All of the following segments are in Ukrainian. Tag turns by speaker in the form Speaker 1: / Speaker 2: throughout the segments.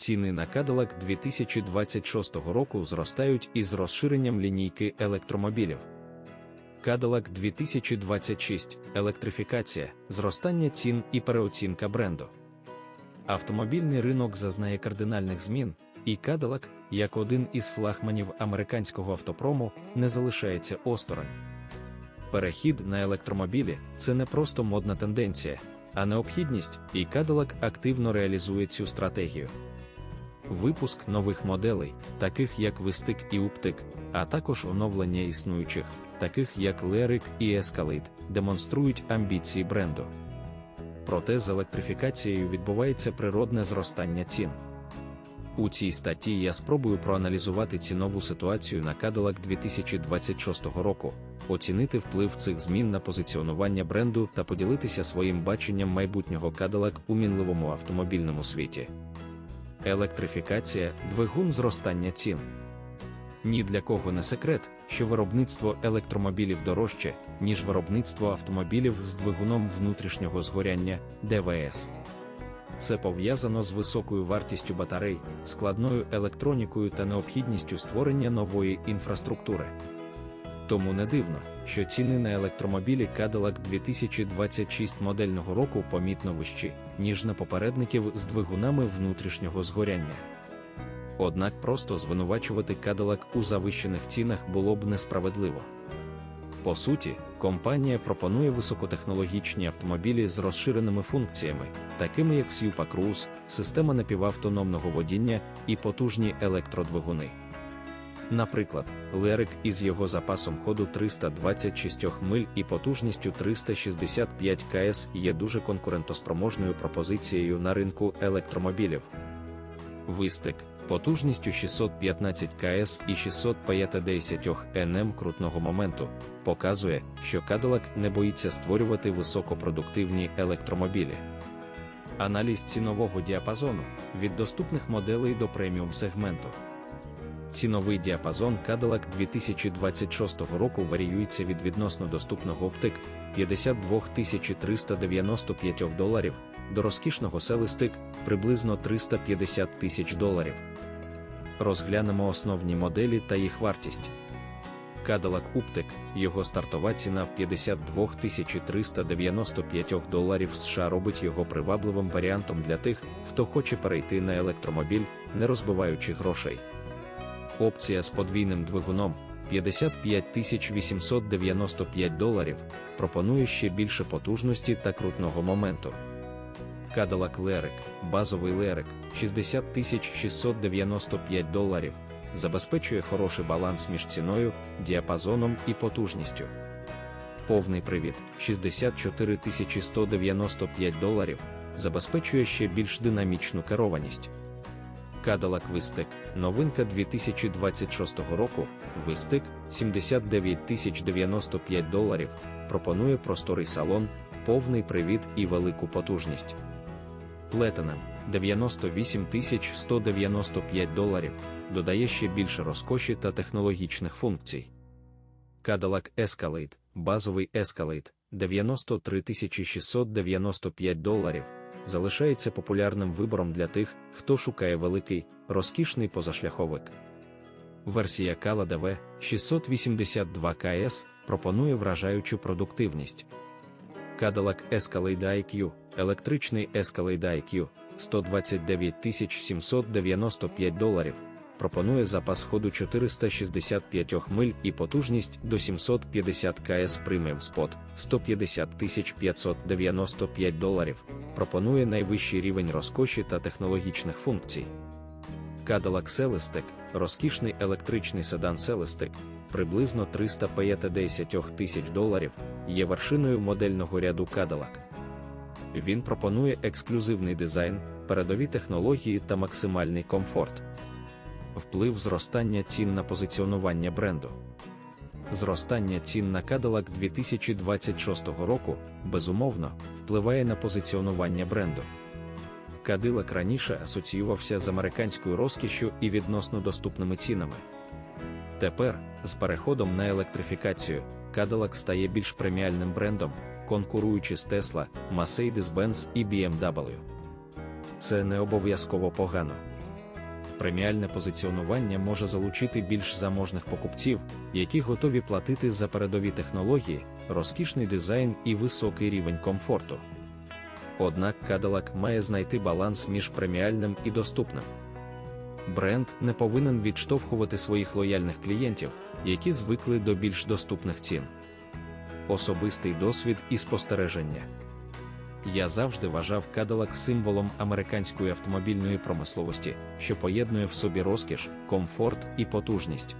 Speaker 1: Ціни на Cadillac 2026 року зростають із розширенням лінійки електромобілів. Cadillac 2026 електрифікація, зростання цін і переоцінка бренду. Автомобільний ринок зазнає кардинальних змін, і Cadillac, як один із флагманів американського автопрому, не залишається осторонь. Перехід на електромобілі це не просто модна тенденція, а необхідність, і Cadillac активно реалізує цю стратегію. Випуск нових моделей, таких як Вистик і Уптик, а також оновлення існуючих, таких як Lyric і Escalade, демонструють амбіції бренду. Проте з електрифікацією відбувається природне зростання цін. У цій статті я спробую проаналізувати цінову ситуацію на Cadillac 2026 року, оцінити вплив цих змін на позиціонування бренду та поділитися своїм баченням майбутнього Cadillac у мінливому автомобільному світі. Електрифікація двигун зростання цін. Ні для кого не секрет, що виробництво електромобілів дорожче, ніж виробництво автомобілів з двигуном внутрішнього згоряння ДВС. Це пов'язано з високою вартістю батарей, складною електронікою та необхідністю створення нової інфраструктури. Тому не дивно, що ціни на електромобілі Cadillac 2026 модельного року помітно вищі, ніж на попередників з двигунами внутрішнього згоряння. Однак просто звинувачувати Cadillac у завищених цінах було б несправедливо. По суті, компанія пропонує високотехнологічні автомобілі з розширеними функціями, такими як Super Cruise, система напівавтономного водіння і потужні електродвигуни. Наприклад, Lyric із його запасом ходу 326 миль і потужністю 365 КС є дуже конкурентоспроможною пропозицією на ринку електромобілів. Вистик потужністю 615 КС і 650 НМ крутного моменту показує, що Cadillac не боїться створювати високопродуктивні електромобілі. Аналіз цінового діапазону від доступних моделей до преміум сегменту. Ціновий діапазон Cadillac 2026 року варіюється від відносно доступного оптик 52 395 доларів до розкішного селистик приблизно 350 тисяч доларів. Розглянемо основні моделі та їх вартість. Cadillac Uptek, його стартова ціна в 52 395 доларів США робить його привабливим варіантом для тих, хто хоче перейти на електромобіль, не розбиваючи грошей. Опція з подвійним двигуном 55 895 доларів пропонує ще більше потужності та крутного моменту. Cadillac Lyric, базовий Lyric 60 695 доларів, забезпечує хороший баланс між ціною, діапазоном і потужністю. Повний привід 64 195 доларів, забезпечує ще більш динамічну керованість. Cadillac Вистик, новинка 2026 року, Вистик 79 095 доларів, пропонує просторий салон, повний привід і велику потужність. Platinum 98 195 доларів, додає ще більше розкоші та технологічних функцій. Cadillac Escalade, базовий Escalade 93 695 доларів залишається популярним вибором для тих, хто шукає великий, розкішний позашляховик. Версія Kala DV 682 КС пропонує вражаючу продуктивність. Cadillac Escalade IQ, електричний Escalade IQ 129 795 доларів. Пропонує запас ходу 465 миль і потужність до 750 КС Premium Spot 150 595 доларів. Пропонує найвищий рівень розкоші та технологічних функцій. Cadillac Celestiq – розкішний електричний седан Celestiq, приблизно 350 тисяч доларів, є вершиною модельного ряду Cadillac. Він пропонує ексклюзивний дизайн, передові технології та максимальний комфорт. Вплив зростання цін на позиціонування бренду. Зростання цін на Cadillac 2026 року, безумовно, впливає на позиціонування бренду. Cadillac раніше асоціювався з американською розкішшю і відносно доступними цінами. Тепер, з переходом на електрифікацію, Cadillac стає більш преміальним брендом, конкуруючи з Tesla, Mercedes-Benz і BMW. Це не обов'язково погано. Преміальне позиціонування може залучити більш заможних покупців, які готові платити за передові технології, розкішний дизайн і високий рівень комфорту. Однак Cadillac має знайти баланс між преміальним і доступним. Бренд не повинен відштовхувати своїх лояльних клієнтів, які звикли до більш доступних цін. Особистий досвід і спостереження. Я завжди вважав Cadillac символом американської автомобільної промисловості, що поєднує в собі розкіш, комфорт і потужність.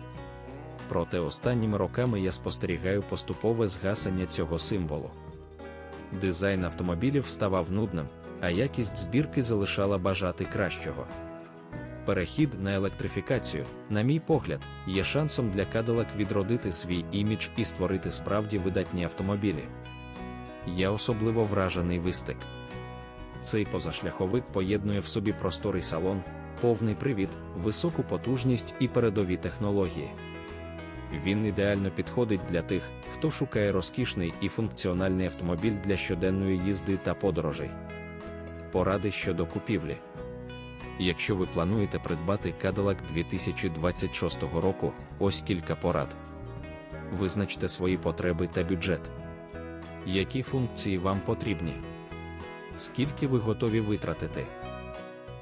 Speaker 1: Проте останніми роками я спостерігаю поступове згасання цього символу. Дизайн автомобілів ставав нудним, а якість збірки залишала бажати кращого. Перехід на електрифікацію, на мій погляд, є шансом для Cadillac відродити свій імідж і створити справді видатні автомобілі. Я особливо вражений вистик. Цей позашляховик поєднує в собі просторий салон, повний привід, високу потужність і передові технології. Він ідеально підходить для тих, хто шукає розкішний і функціональний автомобіль для щоденної їзди та подорожей. Поради щодо купівлі. Якщо ви плануєте придбати Cadillac 2026 року, ось кілька порад. Визначте свої потреби та бюджет. Які функції вам потрібні? Скільки ви готові витратити?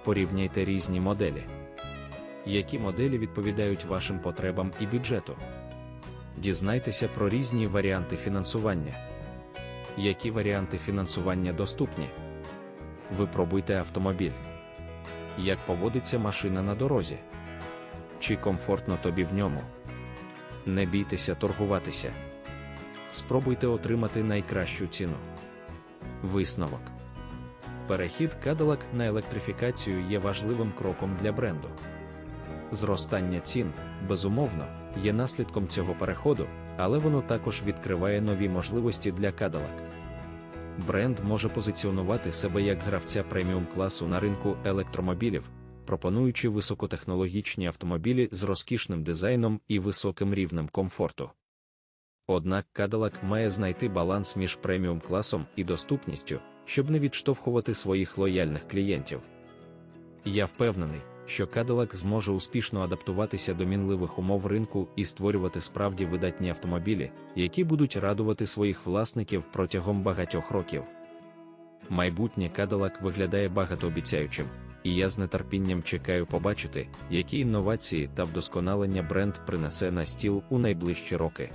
Speaker 1: Порівняйте різні моделі. Які моделі відповідають вашим потребам і бюджету? Дізнайтеся про різні варіанти фінансування. Які варіанти фінансування доступні? Випробуйте автомобіль. Як поводиться машина на дорозі? Чи комфортно тобі в ньому? Не бійтеся торгуватися. Спробуйте отримати найкращу ціну. Висновок. Перехід Cadillac на електрифікацію є важливим кроком для бренду. Зростання цін, безумовно, є наслідком цього переходу, але воно також відкриває нові можливості для Cadillac. Бренд може позиціонувати себе як гравця преміум класу на ринку електромобілів, пропонуючи високотехнологічні автомобілі з розкішним дизайном і високим рівнем комфорту. Однак Cadillac має знайти баланс між преміум класом і доступністю, щоб не відштовхувати своїх лояльних клієнтів. Я впевнений, що Cadillac зможе успішно адаптуватися до мінливих умов ринку і створювати справді видатні автомобілі, які будуть радувати своїх власників протягом багатьох років. Майбутнє Cadillac виглядає багатообіцяючим, і я з нетерпінням чекаю побачити, які інновації та вдосконалення бренд принесе на стіл у найближчі роки.